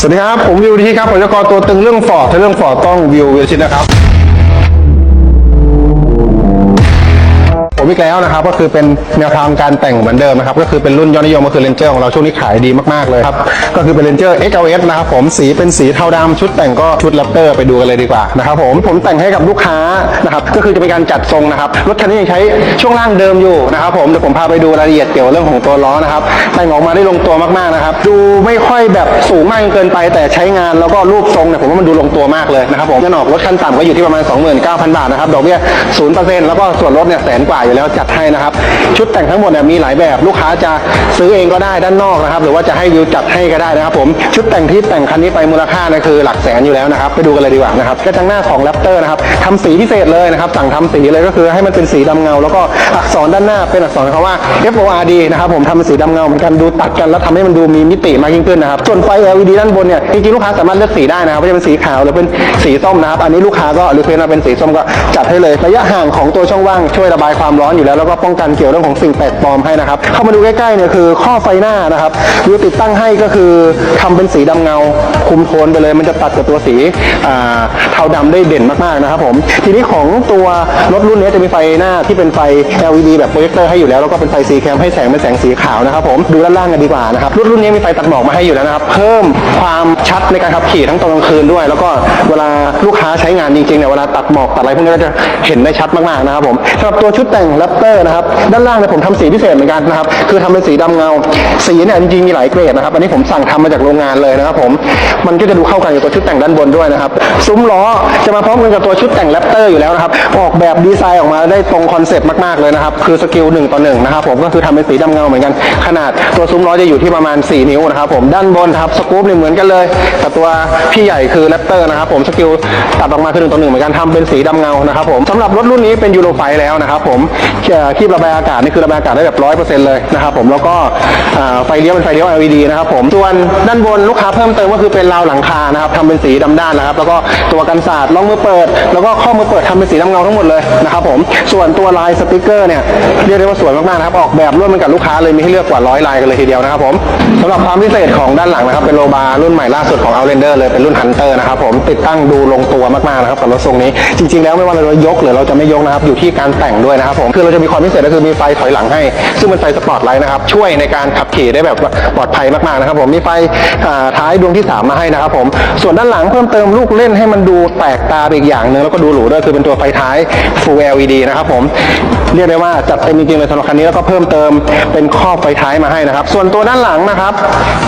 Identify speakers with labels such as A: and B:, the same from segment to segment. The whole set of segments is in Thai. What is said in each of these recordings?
A: สวัสดีครับ ผมวิวดีครับผมจะกรตัวตึงเรื่องฟอร์ดถ้าเรื่องฟอร์ดต้องวิววิวชิตนะครับ ผมอีกแล้วนะครับก็คือเป็นแนวทางการแต่งเหมือนเดิมนะครับก็คือเป็นรุ่นยอดนิยมก็คือเรนเจอร์ของเราช่วงนี้ขายดีมากๆเลยครับก็คือเป็นเรนเจอร์ XLS นะครับผมสีเป็นสีเทาดำชุดแต่งก็ชุดแรปเตอร์ไปดูกันเลยดีกว่านะครับผมผมแต่งให้กับลูกค้านะครับก็คือจะเป็นการจัดทรงนะครับรถคันนี้ยังใช้ช่วงล่างเดิมอยู่นะครับผมเดี๋ยวผมพาไปดูรายละเอียดเกี่ยวกับเรื่องของตัวล้อนะครับแต่งออกมาได้ลงตัวมากๆนะครับดูไม่ค่อยแบบสูงมากจนเกินไป แต่ใช้งานแล้วก็รูปทรงเนี่ยผมว่ามันดูลงตัวมากเลยนะครับผมเงินออกรถคันต่ำก็อยู่ที่ประมาณ 29,000 บาทนะครับดอกเบี้ย0%แล้วก็ส่วนลดเนี่ยแสนกว่าอยู่แล้วจัดให้นะครับ ชุดแต่งทั้งหมดเนี่ยมีหลายแบบลูกค้าจะซื้อเองก็ได้ด้านนอกนะครับ หรือว่าจะให้วิวจัดให้ก็ได้นะครับผมชุดแต่งที่แต่งคันนี้ไปมูลค่านะคือหลักแสนอยู่แล้วนะครับไปดูกันเลยดีกว่านะครับกระจังหน้าของแรปเตอร์นะครับทำสีพิเศษเลยนะครับสั่งทำสีเลยก็คือให้มันเป็นสีดำเงา แล้วก็อักษรด้านหน้าเป็นอักษรคำว่า F O R D นะครับผมทำเป็นสีดำเงาเหมือนกันดูตัดกันแล้วทำให้มันดูมีมิติมากยิ่งขึ้นนะครับส่วนไฟ LED ด้านบนเนี่ยจริงๆลูกค้าสามารถเลือกสีได้นะครับว่าจะเป็นสีขาวหรือเป็นสีส้มนะครับอันนี้ลูกค้าก็รีเควสมาเป็นสีส้มก็จัดให้เลยระยะห่างของตัวช่องว่างช่วยระบายความร้อนอยู่แล้วแล้วก็ป้องกันเกี่ยวเรื่องของสิ่งแปลกปลอมให้นะครับ เข้ามาดูใกล้ๆเนี่ยคือข้อไฟหน้านะครับวิวติดตั้งให้ก็คือทำเป็นสีดำเงา คุมโทนไปเลย มันจะตัดกับตัวสีเทาดำได้เด่นมากๆนะครับผมทีนี้ของตัวรถรุ่นนี้จะมีไฟหน้าที่เป็นไฟ LED แบบโปรเจคเตอร์ให้อยู่แล้วแล้วก็เป็นไฟสีแคมให้แสงเป็นแสงสีขาวนะครับผมดูด้านล่างกันดีกว่านะครับรถรุ่นนี้มีไฟตัดหมอกมาให้อยู่แล้วนะครับ เพิ่มความชัดในการขับขี่ทั้งตอนกลางคืนด้วย แล้วก็เวลาลูกค้าใช้งานจริงๆเนี่ยเวลาตัดหมอกตัดอะไรพวกนี้ก็จะเห็นได้ชัดมากๆนะครับผมสำหรับตัวชุดแต่งแรปเตอร์นะครับ ด้านล่างเนี่ยผมทำสีพิเศษเหมือนกันนะครับ คือทำเป็นสีดำเงา สีเนี่ยจริงๆมีหลายเกรดนะครับ อันนี้ผมสั่งทำมาจากโรงงานเลยนะครับผม มันก็จะดูเข้ากันกับตัวชุดแต่งด้านบนด้วยนะครับ ซุ้มล้อจะมาพร้อมกันกับตัวชุดแต่งแรปเตอร์อยู่แล้วนะครับ ออกแบบดีไซน์ออกมาได้ตรงคอนเซปต์มากๆเลยนะครับ คือสกิลหนึ่งต่อหนึ่งนะครับผม ก็คือทำเป็นสีดำเงาเหมือนกัน ขนาดตัวซุ้มล้อจะอยู่ที่ประมาณ 4 นิ้วนะครับผม ด้านบนครับสกู๊ปเนี่ยเหมือนกันเลย แต่ตัวพี่ใหญ่คือแรปเตอร์นะครับผม สกิลตัดออกมาคือหนึ่งต่อหนึ่งเหมือนกันทำเป็นสีดำเงานะครับผมสำหรับรถรุ่นนี้เป็นยูโรไฟแล้วนะครับผมคีบระบายอากาศนี่คือระบายอากาศได้แบบร้อยเปอร์เซ็นต์เลยนะครับผมแล้วก็ไฟเลี้ยวเป็นไฟเลี้ยว LED นะครับผมส่วนด้านบนลูกค้าเพิ่มเติมก็คือเป็นราวหลังคานะครับทำเป็นสีดำด้านนะครับ แล้วก็ตัวกันศาสตร์ล่องมือเปิด แล้วก็ข้อมือเปิดทำเป็นสีดำเงาทั้งหมดเลยนะครับผมส่วนตัวลายสติกเกอร์เนี่ยเรียกได้ว่าสวยมากๆนะครับออกแบบร่วมกันกับลูกค้าเลยมีให้เลือกกว่าร้อยลายกันเลยทีเดียวนะครับผมสำหรับความพิเศษของด้านหลังนะครับเป็นโลบารุ่นใหม่ล่าสุดของ Outlander เลยเป็นรุ่น Hunter นะครับผมติดตั้งดูลงตัวมากๆนะครับกับรถทรงนี้จริง ๆ แล้วไม่ว่าเราจะยกหรือเราจะไม่ยกนะครับอยู่ที่การแต่งด้วยนะครับผมคือเราจะมีความพิเศษก็คือมีไฟถอยหลังให้ ซึ่งเป็นไฟสปอตไลท์นะครับ ช่วยในการขับขี่ได้แบบปลอดภัยมากๆนะครับผม มีไฟท้ายดวงที่ 3 มาให้นะครับผม ส่วนด้านหลังเพิ่มเติมลูกเล่นให้มันดูแปลกตาไปอีกอย่างหนึ่งแล้วก็ดูหรูด้วยคือเป็นตัวไฟท้าย Full LED นะครับผม เรียกได้ว่าจัดเต็มจริงๆเลยสำหรับคันนี้แล้วก็เพิ่มเติมเป็นข้อบไฟท้ายมาให้นะครับ ส่วนตัวด้านหลังนะครับ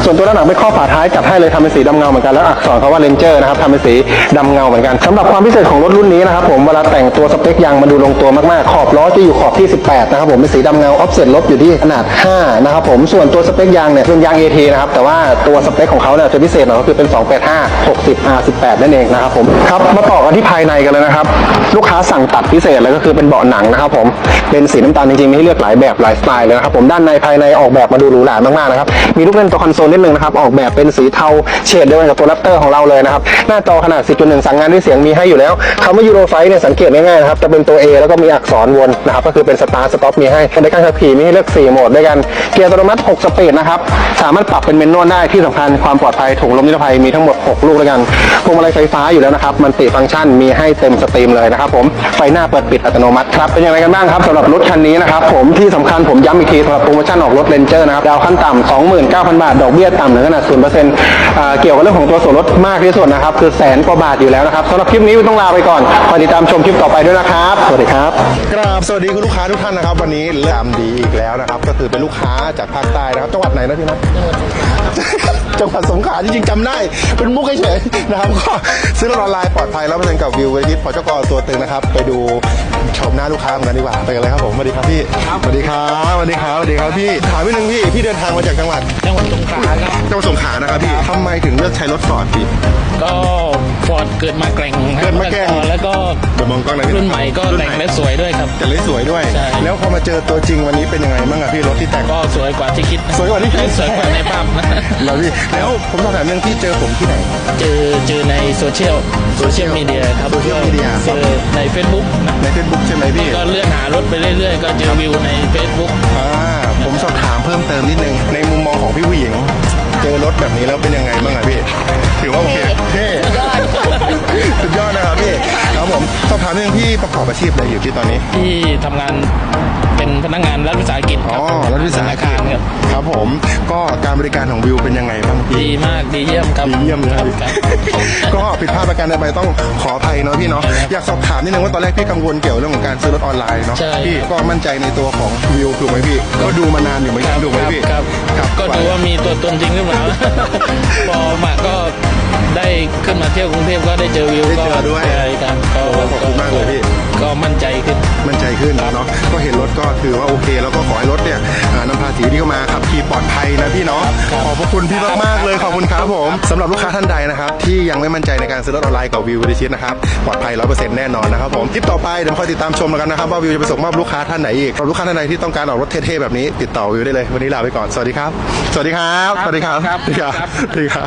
A: ส่วนตัวด้านหลังเป็นข้อบฝาท้ายจัดให้เลยทำเป็นสีดำเงาเหมือนกันแล้วอักษรเขาว่า Ranger นะครับทำเป็นสีดำเงาเหมือนกันสำหรับความพิเศษของรถรุ่นนี้นะครับผมเวลาแต่งตัวสเปคยางมาดูลงตัวมากๆขอบล้อจะอยู่ขอบที่ 18 นะครับผมเป็นสีดำเงาออฟเซ็ตลบอยู่ที่ขนาด 5 นะครับผมส่วนตัวสเปคยางเนี่ยเป็นยาง AT นะครับแต่ว่าตัวสเปคของเขาเนี่ยจะพิเศษหน่อยก็คือเป็น 285 60 R18 นั่นเองนะครับผมครับมาต่อกันที่ภายในกันเลยนะครับ ลูกค้าสั่งตัดพิเศษเลยก็คือเป็นเบาะหนังนะครับผมเป็นสีน้ำตาลจริงๆมีให้เลือกหลายแบบหลายสไตล์เลยนะครับผมด้านในภายในออกแบบมาดูหรูหรามากๆนะครับมีลูกเล่นตัวคอนโซลนิดนึงนะครับออกแบบเป็นสีเทาเฉดเดียวกันกับตัวแรปเตอร์ของเราเลยนะครับหน้าจอขนาด 10.1 สั่งงานด้วยเสียงมีให้อยู่แล้วคำว่ายูโรไฟเนี่ยสังเกตง่ายๆนะครับจะเป็นตัว A แล้วก็มีอักษรวนนะครับก็คือเป็นสตาร์สต็อปมีให้ในการขับขี่มีให้เลือก 4 โหมดด้วยกัน เกียร์อัตโนมัติ 6 สปีดนะครับ สามารถปรับเป็นเมนนวลได้ที่สำคัญความปลอดภัยถุงลมนิรภัยมีทั้งหมด 6 ลูกด้วยกันพวงมาลัยไฟฟ้าอยู่แล้วนะครับ มันติฟังก์ชันมีให้เต็มสตรีมเลยนะครับผม ไฟหน้าเปิดปิดอัตโนมัติครับ เป็นยังไงกันบ้างครับสำหรับรถคันนี้นะครับผมที่สำคัญผมย้ำอีกทีสำหรับโปรโมชั่นออกรถเลนเจอร์นะครับ ดาวขั้นต่ำ29,000 บาท ดอกเบี้ยต่ำถึงขนาด0%เกี่ยวกับเรื่องของตัวส่วนลดมากที่สุดนะครับคือแสนกว่าบาทอยู่แล้วนะครับสำหรับคลิปนี้ต้องลาไปก่อนติดตามชมคลิปต่อไปด้วยนะครับ สวัสดีครับ กราบสวัสดีคุณลูกค้าทุกท่านนะครับ วันนี้เริ่มดีอีกแล้วนะครับ ก็คือเป็นลูกค้าจากภาคใต้นะครับจังหวัดไหนนะพี่นัทจังหวัดสงขลาจริงๆจำได้ เป็นมุกเฉยๆนะครับก็ซื้อรถออนไลน์ปลอดภัยแล้วเปอร์เซ็นต์กับวิวเวทิตพอเจ้ากอตัวตึงนะครับ ไปดูชมหน้าลูกค้ากันดีกว่าไปกันเลยครับผมสวัสดีครับพี่สวัสดีครับสวัสดีครับสวัสดีครับพี่ถามนิดนึงพี่พี่เดินทางมาจากจังหวัด
B: จังหวัดสงขลาครับ
A: จังหวัดสงขลานะครับพี่ทำไมถึงเลือกใช้รถฟอร์ดพี่
B: ก็ฟอร์ด เกิดมาแกร่งครับ
A: เกิดมาแกร่ง
B: แล้วก็
A: เดี๋ยวมองกล้องหน่อยพี่
B: รุ่นใหม่ก็แต่งและสวยด้วยครับ
A: แต่เลยสวยด้วย
B: ใช่
A: แล้วพอมาเจอตัวจริงวันนี้เป็นยังไงบ้างอะพี่รถที่แต่ง
B: ก็สวยกว่าที่คิด
A: สวยกว่าที่คิด
B: สวยกว่าในภาพ
A: แล้วพี่แล้วผมสอบถามเรื่องที่เจอผมที่ไหน
B: เจอเจอในโซเชียลโซเชียลมีเดียครับ
A: โซเชียลมีเดีย
B: เจอใน Facebook นะ
A: ในเฟซบุ๊กใช่ไหมพี่
B: ก็เลื่อนหารถไปเรื่อยๆ ก็เจอวิวใน Facebook
A: อ่า อบอา
C: ชีพอะไรอยู่ที่ตอนนี้
B: ที่ทำงานเป็นพนักงานรัฐวิสาหกิจค
C: อ๋
B: รั
C: อบรัฐวิสาห
B: ธนา
C: กิ
B: คร
C: จ
B: ครับ
C: ครับผม ก็การบริการของวิวเป็นยังไงบ้างพี่
B: ดีมากดีเยี่ยมครับ
C: ดีเยี่ยมเลย
B: ครับครับ
C: ก็ผิดพลาดประการใดไปต้องขออภัยเนาะพี่เนาะ
B: ครับ
C: อยากสอบถามนิดนึงว่าตอนแรกพี่กังวลเกี่ยวเรื่องของการซื้อรถออนไลน์เนาะ
B: ใช่
C: พี่ก็มั่นใจในตัวของวิวถูกไหมพี่ ก็ดูมานานอยู่เหมือนกันถูกไหมพี่
B: ครับ
C: ครับ
B: ก็ดูว่ามีตัวตนจริงหรือเปล่า ขึ้นมาเที่ยวกรุงเทพก็ได้เจอวิว
C: ได้
B: ก็
C: เจอด้วย
B: ใช่ครับก็
C: โอ้ขอบคุณมากเลยพี่
B: ก็มั่นใจขึ้น
C: มั่นใจขึ้นเนาะก็เห็นรถก็ถือว่าโอเค แล้วก็ขอให้รถเนี่ยอ่านำพาสีที่เข้ามาขับขี่ปลอดภัยนะพี่เนาะ
B: ครับ
C: ขอบพระคุณพี่มากๆเลยขอบคุณครับผมสำหรับลูกค้าท่านใดนะครับ ที่ยังไม่มั่นใจในการซื้อรถออนไลน์กับวิววิชิตนะครับปลอดภัยร้อยเปอร์เซ็นต์แน่นอนนะครับผมคลิปต่อไปเดี๋ยวคอยติดตามชมแล้วกันนะครับว่าวิวจะไปส่งมอบลูกค้าท่านไหนอีกสำหรับลูกค้าท่านใดที่ต้องการออกรถเท่ๆแบบนี้ติดต่อวิวได้เลยวันนี้ลาไปก่อนสวัสดีครับ สวัสดีครับ สวัสดีครับ
B: ครับ
C: สวัสดีครับ
B: ครับ
C: สวัสดีครับ